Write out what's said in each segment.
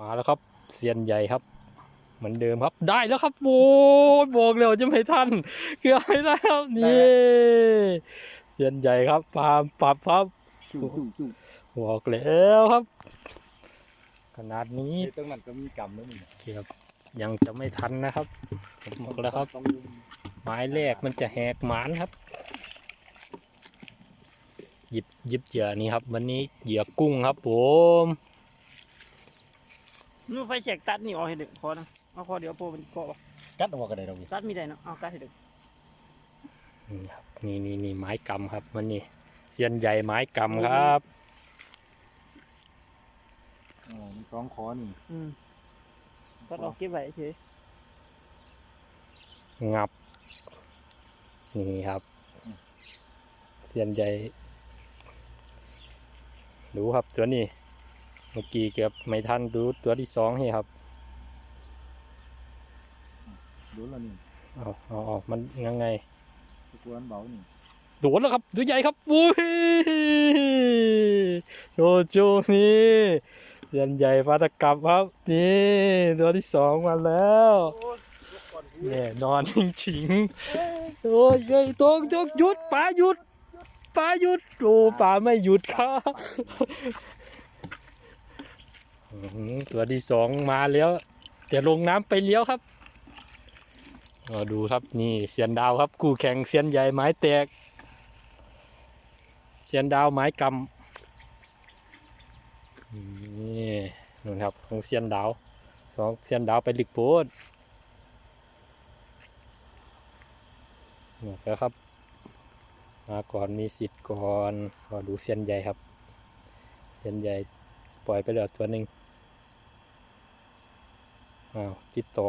มาแล้วครับเซียนใหญ่ครับ เหมือนเดิมครับ ได้แล้วครับโว้ยบอกเร็วจะไม่ทันเกือบไม่ได้ครับนี่เซียนใหญ่ครับปามปรับครับจุ๊จุ๊จุ๊บอกแล้วครับ ขนาดนี้นี่ตรงนั้นก็มีกรรมแล้วมึงเกือบยังจะไม่ทันนะครับผมบอกแล้วครับต้องลุมไม้แรกมันจะแหกหมานครับ หยิบหยิบเหยื่อนี่ครับ วันนี้เหยื่อกุ้งครับผม นู่นไฟแฉกตัดนี่ออกให้เด็กคอนะเอาคอเดี๋ยวโปรมันเกาะวะกัดออกกันได้เราพี่ตัดมีได้เนาะเอาตัดให้เด็กนี่ครับนี่นี่นี่ไม้กำครับวันนี้เซียนใหญ่ไม้กำครับอ๋อมีกล้องคอนี่อืมตัดออกเก็บไว้เฉยงับ นี่ครับเซียนใหญ่ ดูครับตัวนี้ เมื่อกี้เกือบไม่ทันดูตัวที่สองนี่ครับดูแล้วนี่เอาเอาเอามันยังไงตะกวนเบานี่โดนแล้วครับตัวใหญ่ครับอุ้ยโจโจนี่เซียนใหญ่ฟาตะกลับครับ นี่ตัวที่สองมาแล้วโอ้ยยกก่อนเนี่ยนอนชิงๆโอ้ยเอ้ยตรงตรงหยุดป่าหยุดป่าหยุดโอ้ป่าไม่หยุดครับอื้อหือ ตัวที่สองมาแล้ว จะลงน้ำไปเลี้ยวครับเอาดูครับนี่เสียนดาวครับคู่แข่งเสียนใหญ่ไม้แตก เสียนดาวไม้กำนี่นู่นครับของเสียนดาวสองเสียนดาวไปหลิกโพดนี่แล้วครับมาก่อนมีสิทธิ์ก่อนมาดูเซียนใหญ่ครับเซียนใหญ่ปล่อยไปแล้วตัวหนึ่ง อ้าวติดต่อ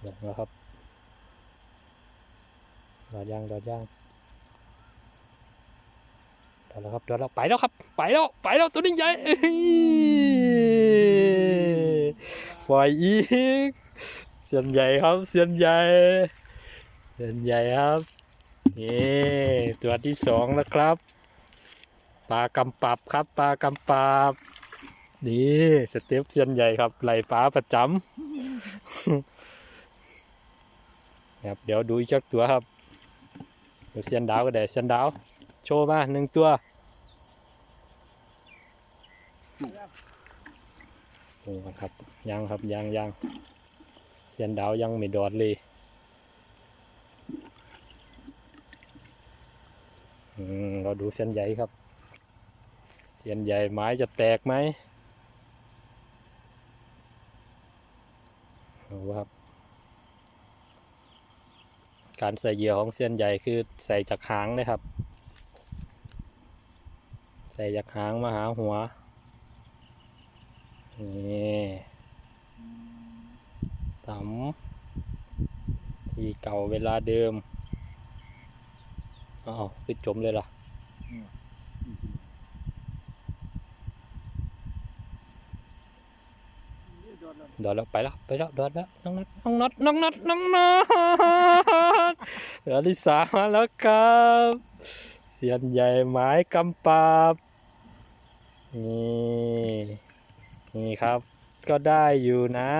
เดี๋ยวครับดอดย่างดอดย่างดอดแล้วครับดอดแล้วไปแล้วครับ ไปแล้วไปแล้วตัวนี้ใหญ่ปล่อยอีกเสียนใหญ่ครับเสียนใหญ่เสียนใหญ่ครับนี่ตัวที่สองแล้วครับ ปลากำปับครับ ปลากำปับนี่สเต็ปเสียนใหญ่ครับไหลปลาประจำครับเดี๋ยวดูอีกสักตัวครับเดี๋ยวเสียนดาวก็ได้เสียนดาว โชว์มาหนึ่งตัวโอ้ครับยังครับยังยังเสียนดาวยังไม่ดอดเลยอืมเราดูเสียนใหญ่ครับ เสียนใหญ่ไม้จะแตกไหมเอาครับ การใส่เหยื่อของเสียนใหญ่คือใส่จากหางเลยครับ ใส่จากหางมาหาหัว นี่ตำที่เก่าเวลาเดิมอ้าวคือจมเลยล่ะ ดอดแล้วไปแล้วไปแล้วดอดแล้วน้องนัดน้องนัดน้องนัดน้องนัดเดี๋ยวที่สามมาแล้วครับเสียนใหญ่ไม้กำปาบนี่นี่ครับ ก็ได้อยู่นะ